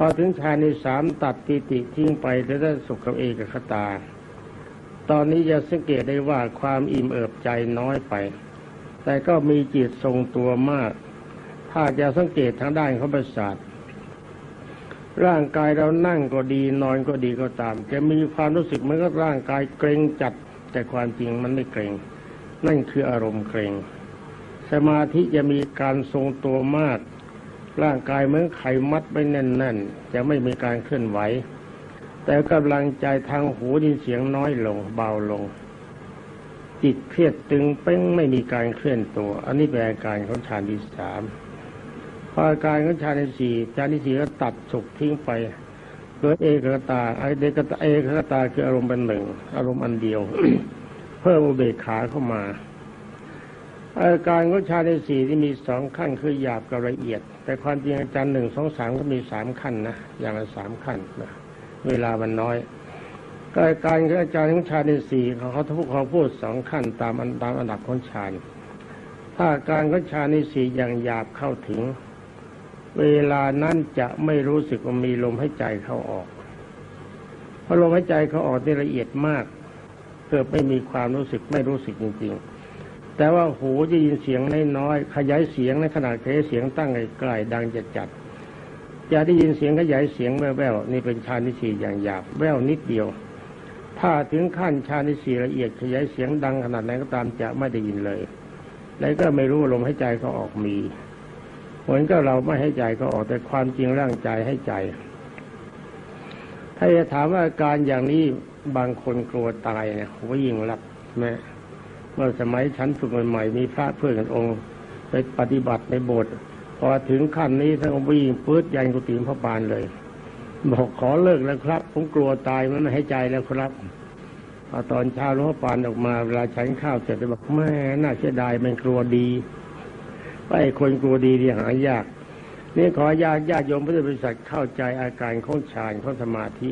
พอถึงฌานที่สามตัดปิติทิ้งไปแล้วได้สุขกับเอกคตา ตอนนี้จะสังเกตได้ว่าความอิ่มเอิบใจน้อยไป แต่ก็มีจิตทรงตัวมาก ถ้าจะสังเกตทางด้านของประสาทร่างกายเรานั่งก็ดีนอนก็ดีก็ตาม จะมีความรู้สึกเหมือนกับร่างกายเกรงจัด แต่ความจริงมันไม่เกรง นั่นคืออารมณ์เกรงสมาธิจะมีการทรงตัวมาก ร่างกายเหมือนไขมัดไว้แน่น ๆ จะไม่มีการเคลื่อนไหว แต่กำลังใจทางหูไดีเสียงน้อยลง เบาลง จิตเครียดตึงเป้งไม่มีการเคลื่อนตัว อันนี้เป็นอาการของฌานที่สามพออาการของฌานที่สี่ฌานที่สี่ก็ตัดสุขทิ้งไปเกิดเอกคตาไอเดกตาเอกคตาคืออารมณ์เป็นหนึ่งอารมณ์อันเดียว เพิ่มอุเบกขาเข้ามา อาการของฌาในสี่ที่มีสองขั้นคือหยาบกับละเอียด แต่ความจริงอาจารย์หนึ่งสองสามก็มีสามขั้นนะอย่างละสามขั้นนะเวลามันน้อยก็อาการของอาจารย์ของฌาในสี่เขาเขาทุกเขาพูดสองขั้นตามอันตามอันดับของฌานถ้าอาการของฌาในสี่อย่างหยาบเข้าถึง เวลานั้นจะไม่รู้สึกว่ามีลมหายใจเข้าออกเพราะลมหายใจเขาออกนี่ละเอียดมากเกิดไม่มีความรู้สึกไม่รู้สึกจริงๆ แต่ว่าหูจะยินเสียงน้อยๆขยายเสียงในขนาดขยายเสียงตั้งไกลๆดังจัดจัดๆจะได้ยินเสียงขยายเสียงแว่วๆนี่เป็นฌานที่สี่อย่างหยาบแว่วนิดเดียว ถ้าถึงขั้นฌานที่สี่ละเอียดขยายเสียงดังขนาดไหนก็ตามจะไม่ได้ยินเลย แล้วก็ไม่รู้ลมหายใจเขาออกมีเหมือนกับเราไม่ให้ใจเขาออกแต่ความจริงร่างใจให้ใจ ถ้าจะถามว่าอาการอย่างนี้บางคนกลัวตายเนี่ยว่ายิ่งรับแม่ เมื่อสมัยฉันฝึกใหม่ๆมีพระเพื่อนกันองค์ไปปฏิบัติในโบสถ์พอถึงขั้นนี้ท่านก็วิ่งปื๊ดยันกุฏิพระปานเลย บอกขอเลิกแล้วครับผมกลัวตายมันไม่ให้ใจแล้วครับพอตอนเช้าหลวงพ่อปานออกมาเวลาฉันข้าวเสร็จเลยบอกแม่น่าเสียดายมันกลัวดีไอ้คนกลัวดีที่หายาก นี่ขอญาติญาติโยมพุทธบริษัทเข้าใจอาการของฌานของสมาธิ